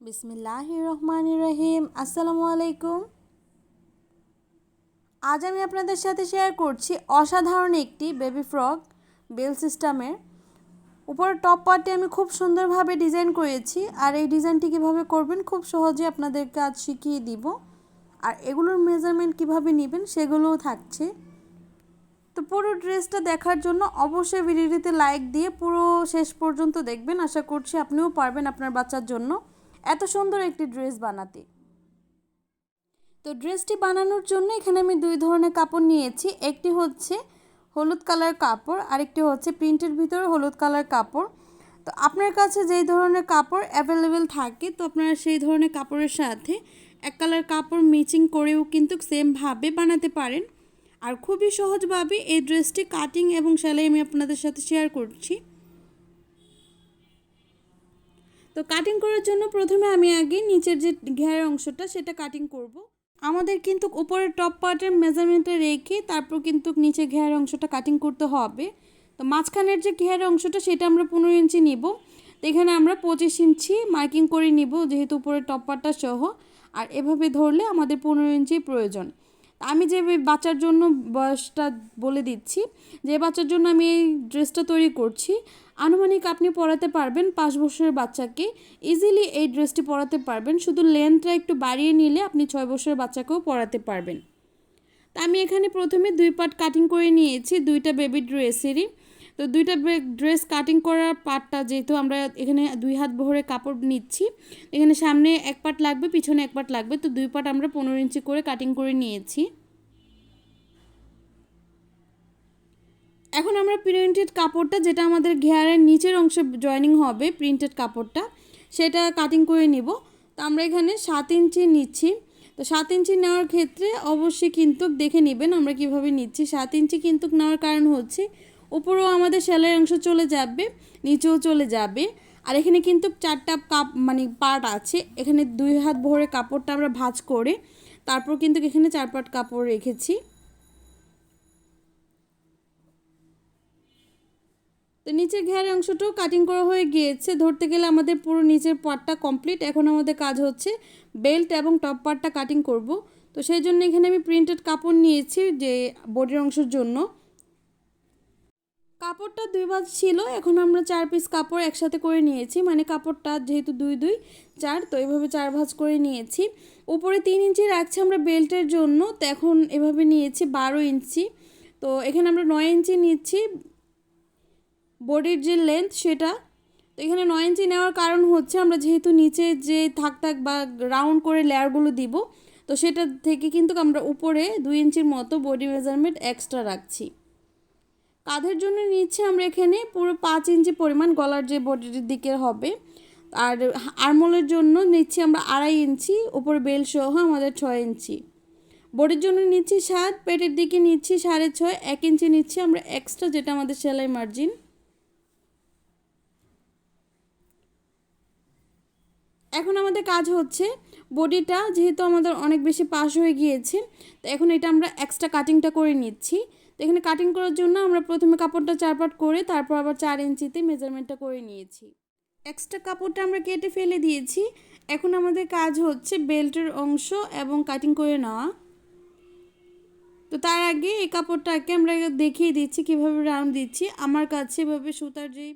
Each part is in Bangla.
বিসমিল্লাহ রহমান রহিম আসসালামু আলাইকুম। আজ আমি আপনাদের সাথে শেয়ার করছি অসাধারণ একটি বেবি ফ্রক বেল সিস্টেমের উপর টপ পার্টে আমি খুব সুন্দরভাবে ডিজাইন করেছি আর এই ডিজাইনটি কীভাবে করবেন খুব সহজে আপনাদের কাজ শিখিয়ে দিব। আর এগুলোর মেজারমেন্ট কীভাবে নেবেন সেগুলোও থাকছে। তো পুরো ড্রেসটা দেখার জন্য অবশ্যই ভিডিওটিতে লাইক দিয়ে পুরো শেষ পর্যন্ত দেখবেন। আশা করছি আপনিও পারবেন আপনার বাচ্চার জন্য। এত সুন্দর একটি ড্রেস বানাতে। তো ড্রেসটি বানানোর জন্য এখানে আমি দুই ধরনের কাপড় নিয়েছি। একটি হচ্ছে হলুদ কালার কাপড়, আরেকটি হচ্ছে প্রিন্টের ভিতরে হলুদ কালার কাপড়। তো আপনার কাছে যেই ধরনের কাপড় অ্যাভেলেবেল থাকে, তো আপনারা সেই ধরনের কাপড়ের সাথে এক কালার কাপড় মিচিং করেও কিন্তু সেমভাবে বানাতে পারেন। আর খুবই সহজভাবে এই ড্রেসটি কাটিং এবং সেলাই আমি আপনাদের সাথে শেয়ার করছি। তো কাটিং করার জন্য প্রথমে আমি আগে নিচের যে ঘেরের অংশটা সেটা কাটিং করব। আমাদের কিন্তু উপরের টপ পার্টের মেজারমেন্টে রেখে তারপর কিন্তু নিচে ঘেরের অংশটা কাটিং করতে হবে। তো মাঝখানের যে ঘেরের অংশটা সেটা আমরা পনেরো ইঞ্চি নিব। তো এখানে আমরা পঁচিশ ইঞ্চি মার্কিং করে নিব যেহেতু উপরের টপ পার্টটা সহ। আর এভাবে ধরলে আমাদের পনেরো ইঞ্চি প্রয়োজন। আমি যে বাচ্চার জন্য বয়সটা বলে দিচ্ছি, যে বাচ্চার জন্য আমি এই ড্রেসটা তৈরি করছি, আনুমানিক আপনি পরাতে পারবেন পাঁচ বছরের বাচ্চাকে। ইজিলি এই ড্রেসটি পরাতে পারবেন, শুধু লেন্থটা একটু বাড়িয়ে নিলে আপনি ছয় বছরের বাচ্চাকেও পরাতে পারবেন। তা আমি এখানে প্রথমে দুই পার্ট কাটিং করে নিয়েছি, দুইটা বেবি ড্রেসেরই তো দুইটা ড্রেস কাটিং করার পার্টটা যেহেতু আমরা এখানে দুই হাত ভরে কাপড় নিচ্ছি, এখানে সামনে এক পার্ট লাগবে, পিছনে এক পার্ট লাগবে, তো দুই পার্ট আমরা পনেরো ইঞ্চি করে কাটিং করে নিয়েছি। এখন আমরা প্রিন্টেড কাপড়টা, যেটা আমাদের ঘেয়ারের নিচের অংশে জয়নিং হবে প্রিন্টেড কাপড়টা, সেটা কাটিং করে নিব। তো আমরা এখানে সাত ইঞ্চি নিচ্ছি। তো সাত ইঞ্চি নেওয়ার ক্ষেত্রে অবশ্যই কিন্তু দেখে নেবেন আমরা কীভাবে নিচ্ছি। সাত ইঞ্চি কিন্তু নেওয়ার কারণ হচ্ছে উপরেও আমাদের সেলাইয়ের অংশ চলে যাবে, নিচেও চলে যাবে। আর এখানে কিন্তু চারটা কাপ মানে পার্ট আছে। এখানে দুই হাত ভরে কাপড়টা আমরা ভাজ করে তারপর কিন্তু এখানে চার পাট কাপড় রেখেছি। তো নিচের ঘেরের অংশটাও কাটিং করা হয়ে গিয়েছে। ধরতে গেলে আমাদের পুরো নিচের পার্টটা কমপ্লিট এখন আমাদের কাজ হচ্ছে বেল্ট এবং টপ পার্টটা কাটিং করব। তো সেই জন্য এখানে আমি প্রিন্টেড কাপড় নিয়েছি যে বডির অংশের জন্য। কাপড়টা দুই ভাজ ছিল, এখন আমরা চার পিস কাপড় একসাথে করে নিয়েছি মানে কাপড়টা যেহেতু দুই দুই চার, তো এভাবে চার ভাঁজ করে নিয়েছি। উপরে তিন ইঞ্চি রাখছি আমরা বেল্টের জন্য, তো এখন এভাবে নিয়েছি বারো ইঞ্চি। তো এখানে আমরা নয় ইঞ্চি নিচ্ছি বডির যে লেন্থ সেটা। তো এখানে নয় ইঞ্চি নেওয়ার কারণ হচ্ছে আমরা যেহেতু নিচে যে থাক থাক বা রাউন্ড করে লেয়ারগুলো দিব, তো সেটা থেকে কিন্তু আমরা উপরে দুই ইঞ্চির মতো বডি মেজারমেন্ট এক্সট্রা রাখছি। কাঁধের জন্য নিচ্ছে আমরা এখানে পুরো পাঁচ ইঞ্চি পরিমাণ গলার যে বডির দিকে হবে। আর আরমোলের জন্য নিচ্ছি আমরা আড়াই ইঞ্চি, উপরে বেল সহ আমাদের ছয় ইঞ্চি। বডির জন্য নিচ্ছি সাত, পেটের দিকে নিচ্ছি সাড়ে ছয়, এক ইঞ্চি নিচ্ছি আমরা এক্সট্রা যেটা আমাদের সেলাই মার্জিন এখন আমাদের কাজ হচ্ছে বডিটা যেহেতু আমাদের অনেক বেশি পাশ হয়ে গিয়েছে, তো এখন এটা আমরা এক্সট্রা কাটিংটা করে নিচ্ছি। তো এখানে কাটিং করার জন্য আমরা প্রথমে কাপড়টা চার পাট করে তারপর আবার চার ইঞ্চিতে মেজারমেন্টটা করে নিয়েছি। এক্সট্রা কাপড়টা আমরা কেটে ফেলে দিয়েছি। এখন আমাদের কাজ হচ্ছে বেল্টের অংশ এবং কাটিং করে নেওয়া। তো তার আগে এই কাপড়টাকে আমরা দেখিয়ে দিচ্ছি, কীভাবে রাউন্ড দিচ্ছি। আমার কাছে এভাবে সুতার যে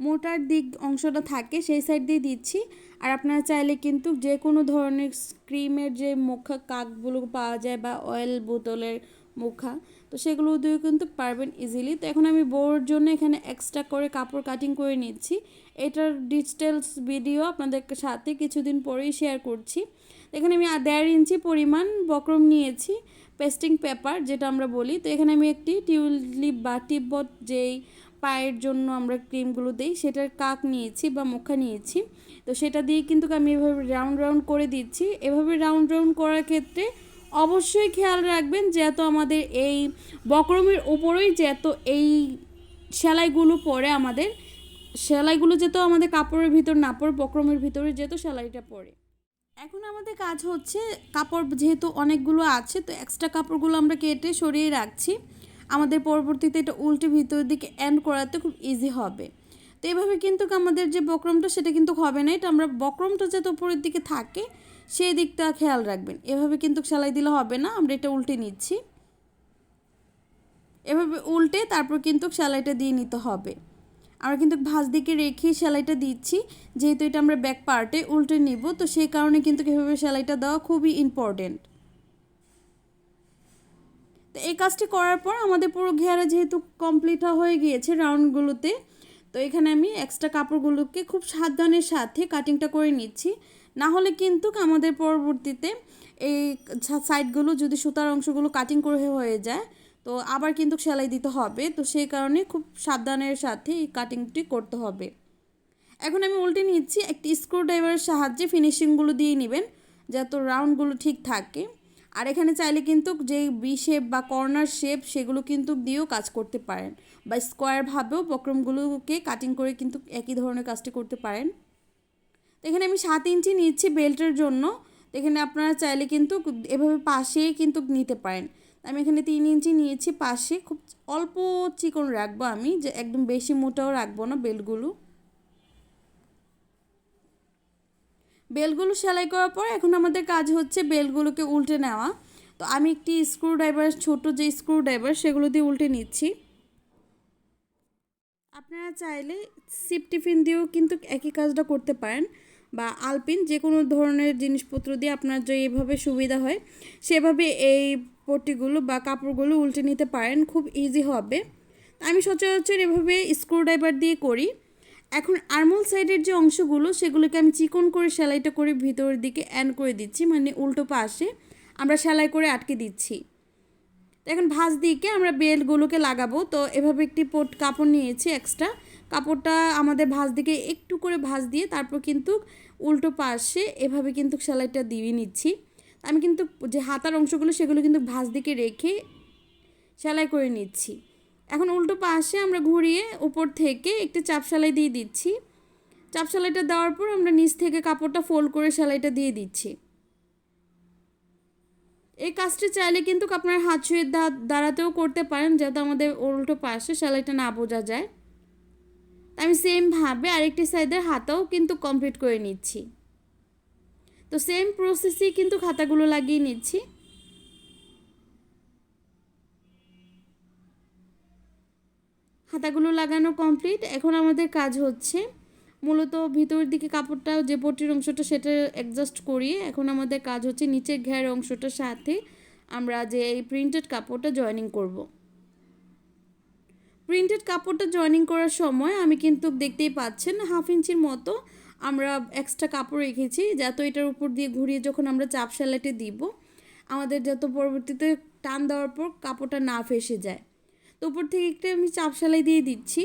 মোটার দিক অংশটা থাকে, সেই সাইড দিয়ে দিচ্ছি। আর আপনারা চাইলে কিন্তু যে কোনো ধরনের ক্রিমের যে মুখা, কাকগুলো পাওয়া যায় বা অয়েল বোতলের মুখা তো সেগুলো দিয়ে কিন্তু পারবেন ইজিলি তো এখন আমি বউর জন্য এখানে এক্সট্রা করে কাপড় কাটিং করে নিচ্ছি। এটার ডিটেলস ভিডিও আপনাদের সাথে কিছুদিন পরেই শেয়ার করছি। এখানে আমি দেড় ইঞ্চি পরিমাণ বক্রম নিয়েছি পেস্টিং পেপার যেটা আমরা বলি। তো এখানে আমি একটি টিউলিপ বা টিব্বত যেই পায়ের জন্য আমরা ক্রিমগুলো দিই, সেটার কাক নিয়েছি বা মুখা নিয়েছি। তো সেটা দিয়ে কিন্তু আমি এভাবে রাউন্ড রাউন্ড করে দিচ্ছি। এভাবে রাউন্ড রাউন্ড করার ক্ষেত্রে অবশ্যই খেয়াল রাখবেন যেহেতু আমাদের এই বক্রমের ওপরেই যেহেতু এই সেলাইগুলো পরে আমাদের, সেলাইগুলো যেহেতু আমাদের কাপড়ের ভিতর না পড়ে, বক্রমের ভিতরে যেহেতু সেলাইটা পড়ে। এখন আমাদের কাজ হচ্ছে কাপড় যেহেতু অনেকগুলো আছে, তো এক্সট্রা কাপড়গুলো আমরা কেটে সরিয়ে রাখছি। আমাদের পরবর্তীতে এটা উল্টে ভিতরের দিকে এন্ড করাতে খুব ইজি হবে। তো এভাবে কিন্তু আমাদের যে বক্রমটা সেটা কিন্তু হবে না, এটা আমরা বক্রমটা যাতে উপরের দিকে থাকে সেই দিকটা খেয়াল রাখবেন। এভাবে কিন্তু সেলাই দিলে হবে না, আমরা এটা উল্টে নিচ্ছি। এভাবে উল্টে তারপর কিন্তু সেলাইটা দিয়ে নিতে হবে। আমরা কিন্তু ভাঁজ দিকে রেখে সেলাইটা দিচ্ছি, যেহেতু এটা আমরা ব্যাক পার্টে উল্টে নিব, তো সেই কারণে কিন্তু এভাবে সেলাইটা দেওয়া খুবই ইম্পর্টেন্ট তো এই কাজটি করার পর আমাদের পুরো ঘেরা যেহেতু কমপ্লিট হয়ে গিয়েছে রাউন্ডগুলোতে তো এখানে আমি এক্সট্রা কাপড়গুলোকে খুব সাবধানের সাথে কাটিংটা করে নিচ্ছি। না হলে কিন্তু আমাদের পরবর্তীতে এই সাইডগুলো যদি সুতার অংশগুলো কাটিং করে হয়ে যায়, তো আবার কিন্তু সেলাই দিতে হবে। তো সেই কারণে খুব সাবধানের সাথে এই কাটিংটি করতে হবে। এখন আমি উল্টে নিচ্ছি, একটি স্ক্রু ড্রাইভারের সাহায্যে ফিনিশিংগুলো দিয়ে নেবেন, যাতে রাউন্ডগুলো ঠিক থাকে। আর এখানে চাইলে কিন্তু যে বি শেপ বা কর্নার শেপ সেগুলো কিন্তু দিয়েও কাজ করতে পারেন। বা স্কোয়ারভাবেও বক্রমগুলোকে কাটিং করে কিন্তু একই ধরনের কাজটি করতে পারেন। তো এখানে আমি সাত ইঞ্চি নিচ্ছি বেল্টের জন্য। তো এখানে আপনারা চাইলে কিন্তু এভাবে পাশেই কিন্তু নিতে পারেন। আমি এখানে তিন ইঞ্চি নিয়েছি পাশে। খুব অল্প চিকন রাখব আমি, যে একদম বেশি মোটাও রাখব না বেলগুলো বেলগুলো সেলাই করার পর এখন আমাদের কাজ হচ্ছে বেলগুলোকে উল্টে নেওয়া। তো আমি একটি স্ক্রু ড্রাইভার ছোটো যে স্ক্রু ড্রাইভার সেগুলো দিয়ে উল্টে নিচ্ছি। আপনারা চাইলে সিপ টিফিন দিয়েও কিন্তু একই কাজটা করতে পারেন। বা আলপিন যে কোনো ধরনের জিনিসপত্র দিয়ে আপনার যে এইভাবে সুবিধা হয়, সেভাবে এই পট্টিগুলো বা কাপড়গুলো উল্টে নিতে পারেন, খুব ইজি হবে। আমি সচরাচর এভাবে স্ক্রুড্রাইভার দিয়ে করি। এখন আর্মল সাইডের যে অংশগুলো, সেগুলোকে আমি চিকন করে সেলাইটা করে ভিতরের দিকে অ্যান করে দিচ্ছি মানে উল্টো পাশে। আমরা সেলাই করে আটকে দিচ্ছি। এখন ভাঁজ দিকে আমরা বেলগুলোকে লাগাবো। তো এভাবে একটি পোট কাপড় নিয়েছি এক্সট্রা কাপড়টা আমাদের ভাঁজ দিকে একটু করে ভাঁজ দিয়ে তারপর কিন্তু উল্টো পাশে এভাবে কিন্তু সেলাইটা দিয়ে নিচ্ছি। আমি কিন্তু যে হাতার অংশগুলো সেগুলো কিন্তু ভাঁজ দিকে রেখে সেলাই করে নিচ্ছি। এখন উল্টো পাশে আমরা ঘুরিয়ে উপর থেকে একটি চাপ সেলাই দিয়ে দিচ্ছি। চাপ সেলাইটা দেওয়ার পর আমরা নিচ থেকে কাপড়টা ফোল্ড করে সেলাইটা দিয়ে দিচ্ছি। এই কাজটি চাইলে কিন্তু আপনার হাত ছুঁয়ের দ্বারাতেও করতে পারেন যাতে আমাদের উল্টো পাশে সেলাইটা না বোঝা যায়। আমি সেমভাবে আরেকটি সাইডের হাতাও কিন্তু কমপ্লিট করে নিচ্ছি। তো সেম প্রসেসেই কিন্তু খাতাগুলো লাগিয়ে নিচ্ছি। হাতাগুলো লাগানো কমপ্লিট এখন আমাদের কাজ হচ্ছে মূলত ভিতরের দিকে কাপড়টা, যে পটির অংশটা সেটা অ্যাডজাস্ট করিয়ে এখন আমাদের কাজ হচ্ছে নিচের ঘের অংশটার সাথে আমরা যে এই প্রিন্টেড কাপড়টা জয়েনিং করব। প্রিন্টেড কাপড়টা জয়েনিং করার সময় আমি কিন্তু দেখতেই পাচ্ছেন হাফ ইঞ্চির মতো আমরা এক্সট্রা কাপড় রেখেছি, যাতে এটার উপর দিয়ে ঘুরিয়ে যখন আমরা চাপ সেলাইটে দিব, আমাদের যত পরবর্তীতে টান দেওয়ার পর কাপড়টা না ফেসে যায়। তো উপর থেকে একটা আমি চাপ সেলাই দিয়ে দিচ্ছি।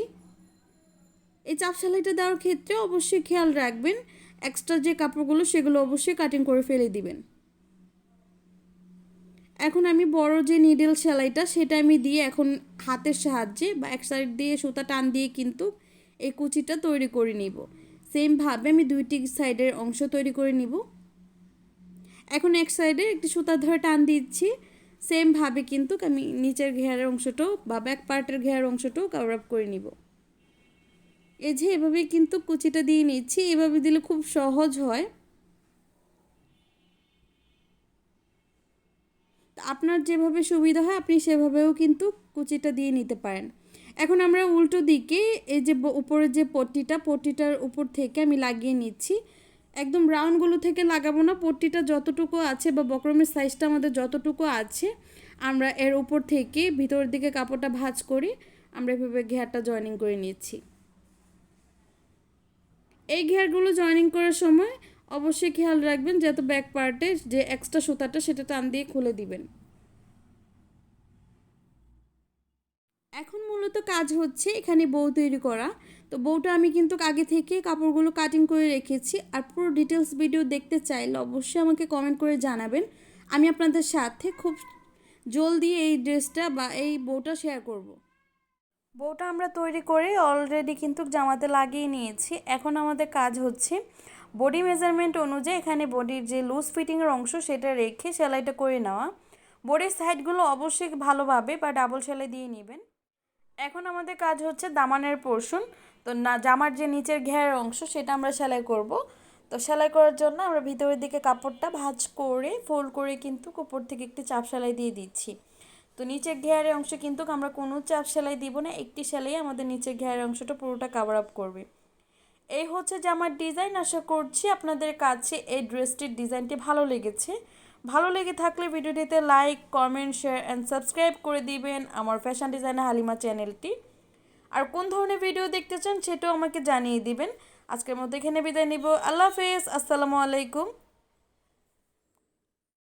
এই চাপ সেলাইটা দেওয়ার ক্ষেত্রে অবশ্যই খেয়াল রাখবেন। এক্সট্রা যে কাপড়গুলো, সেগুলো অবশ্যই কাটিং করে ফেলে দিবেন। এখন আমি বড় যে নিডেল সেলাইটা, সেটা আমি দিয়ে এখন হাতের সাহায্যে বা এক সাইড দিয়ে সুতা টান দিয়ে কিন্তু এই কুচিটা তৈরি করে নিব। সেমভাবে আমি দুইটি সাইডের অংশ তৈরি করে নিব। এখন এক সাইডে একটি সুতা ধরে টান দিচ্ছি। সেমভাবে কিন্তু আমি নিচের ঘেয়ারের অংশটাও বা ব্যাক পার্টের ঘেয়ার অংশটাও কভার আপ করে নিব। এই যে এভাবে কিন্তু কুচিটা দিয়ে নিচ্ছি, এভাবে দিলে খুব সহজ হয়। আপনার যেভাবে সুবিধা হয়, আপনি সেভাবেও কিন্তু কুচিটা দিয়ে নিতে পারেন। এখন আমরা উল্টো দিকে এই যে উপরের যে পট্টিটা, পট্টিটার উপর থেকে আমি লাগিয়ে নিচ্ছি। একদম রাউন্ডগুলো থেকে লাগাবো না, পট্টিটা যতটুকু আছে বা বক্রমের সাইজটা আমাদের যতটুকু আছে, আমরা এর উপর থেকে ভিতরের দিকে কাপড়টা ভাঁজ করি আমরা এভাবে ঘেয়ারটা জয়েনিং করে নিচ্ছি। এই ঘেয়ারগুলো জয়েনিং করার সময় অবশ্যই খেয়াল রাখবেন যাতে ব্যাক পার্টে যে এক্সট্রা সুতাটা সেটা টান দিয়ে খুলে দিবেন। এখন মূলত কাজ হচ্ছে এখানে বউ তৈরি করা। তো বউটা আমি কিন্তু আগে থেকে কাপড়গুলো কাটিং করে রেখেছি আর পুরো ডিটেলস ভিডিও দেখতে চাইলে অবশ্যই আমাকে কমেন্ট করে জানাবেন। আমি আপনাদের সাথে খুব জলদি এই ড্রেসটা বা এই বউটা শেয়ার করব। বউটা আমরা তৈরি করে অলরেডি কিন্তু জামাতে লাগিয়ে নিয়েছি। এখন আমাদের কাজ হচ্ছে বডি মেজারমেন্ট অনুযায়ী এখানে বডির যে লুজ ফিটিংয়ের অংশ সেটা রেখে সেলাইটা করে নেওয়া। বডির সাইডগুলো অবশ্যই ভালোভাবে বা ডাবল সেলাই দিয়ে নেবেন। এখন আমাদের কাজ হচ্ছে দামানের পোর্শন তো না, জামার যে নিচের ঘেরের অংশ সেটা আমরা সেলাই করব। তো সেলাই করার জন্য আমরা ভিতরের দিকে কাপড়টা ভাঁজ করে ফোল্ড করে কিন্তু উপর থেকে একটি চাপ সেলাই দিয়ে দিচ্ছি। তো নিচের ঘেয়ারের অংশ কিন্তু আমরা কোনো চাপ সেলাই দিব না, একটি সেলাই আমাদের নিচের ঘেয়ারের অংশটা পুরোটা কাভার আপ করবে। এই হচ্ছে জামার ডিজাইন আশা করছি আপনাদের কাছে এই ড্রেসটির ডিজাইনটি ভালো লেগেছে। ভালো লেগে থাকলে ভিডিওটিতে like comment share and subscribe করে দিবেন আমার ফ্যাশন ডিজাইনার হালিমা চ্যানেলটি আর কোন ধরনের ভিডিও দেখতে চান সেটাও আমাকে জানিয়ে দিবেন। আজকের মধ্যে এখানে বিদায় নিব। আল্লাহ হাফেজ। আসসালামু আলাইকুম।